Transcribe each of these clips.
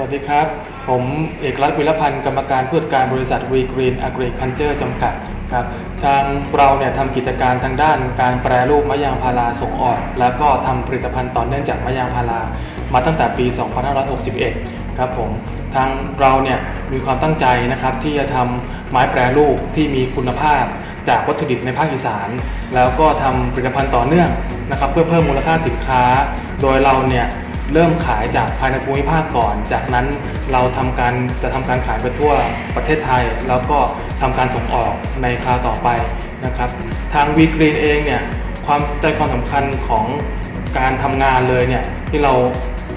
สวัสดีครับ ผมเอกรัตน์วิรพันธ์กรรมการผู้จัดการบริษัท V Green Agriculture จำกัดครับทางเราเนี่ยทำกิจการทางด้านการแปรรูปมะยางพาราส่งออก แล้วก็ทำผลิตภัณฑ์ต่อเนื่องจากมะยางพารามาตั้งแต่ปี 2561 ครับผมทางเราเนี่ยมีความตั้งใจนะครับที่จะทำไม้แปรรูปที่มีคุณภาพจากวัตถุดิบในภาคอีสาน แล้วก็ทำผลิตภัณฑ์ต่อเนื่องนะครับเพื่อเพิ่มมูลค่าสินค้า โดยเราเนี่ย เริ่มขายจากภายในภูมิภาคก่อน จากนั้นเราทำการจะทำการขายไปทั่วประเทศไทย แล้วก็ทำการส่งออกในคราวต่อไปนะครับ ทางวีกรีนเองเนี่ยความใจความสำคัญของการทำงานเลยเนี่ยที่เรา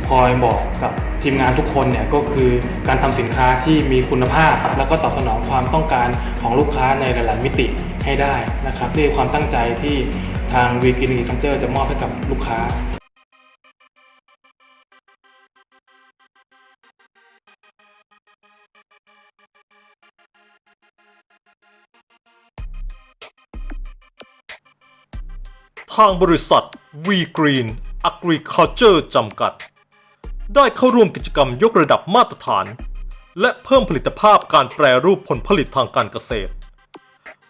คอยบอกกับทีมงานทุกคนเนี่ยก็คือการทำสินค้าที่มีคุณภาพ แล้วก็ตอบสนองความต้องการของลูกค้าในหลาย ๆ มิติให้ได้นะครับนี่ความตั้งใจที่ทางวีกินคันเจอร์จะมอบให้กับลูกค้า ทางบริษัท V Green Agriculture จำกัด ได้เข้าร่วมกิจกรรมยกระดับมาตรฐาน และเพิ่มผลิตภาพการแปรรูปผลผลิตทางการเกษตร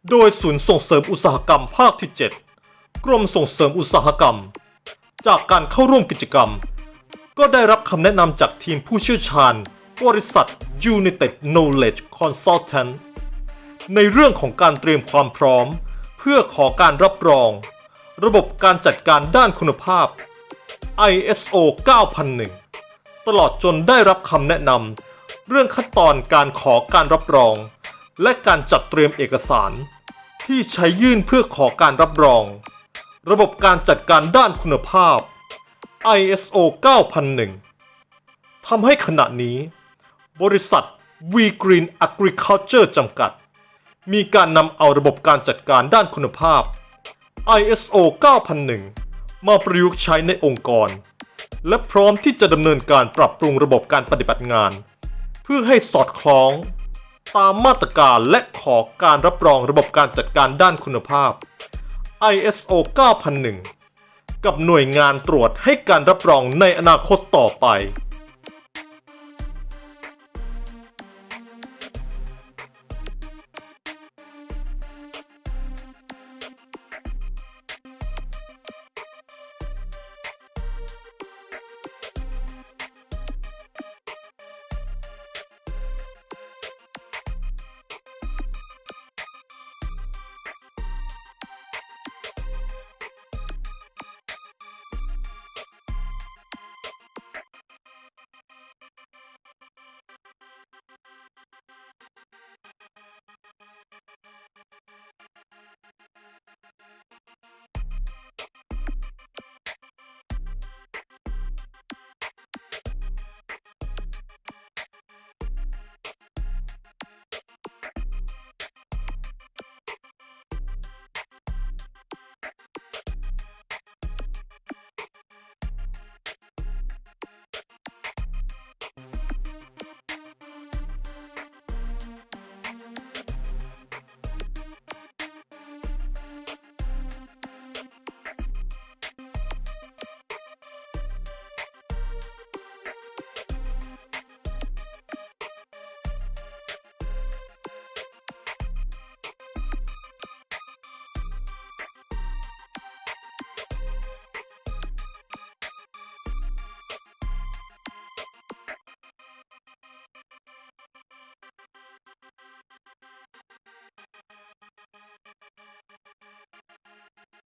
โดยศูนย์ส่งเสริมอุตสาหกรรมภาคที่ 7 กรมส่งเสริมอุตสาหกรรม จากการเข้าร่วมกิจกรรม ก็ได้รับคำแนะนำจากทีมผู้เชี่ยวชาญ บริษัท United Knowledge Consultant ในเรื่องของการเตรียมความพร้อม เพื่อขอการรับรอง ระบบการจัดการด้านคุณภาพ ISO 9001 ตลอดจนได้รับคำแนะนำเรื่องขั้นตอนการขอการรับรอง และการจัดเตรียมเอกสาร ที่ใช้ยื่นเพื่อขอการรับรอง ระบบการจัดการด้านคุณภาพ ISO 9001 ทำให้ขณะนี้ บริษัท V Green Agriculture จำกัด มีการนำเอาระบบการจัดการด้านคุณภาพ ISO 9001 มาประยุกต์ใช้ในองค์กร และพร้อมที่จะดำเนินการปรับปรุงระบบการปฏิบัติงาน เพื่อให้สอดคล้อง ตามมาตรการและขอการรับรองระบบการจัดการด้านคุณภาพ ISO 9001 กับหน่วยงานตรวจให้การรับรองในอนาคตต่อไป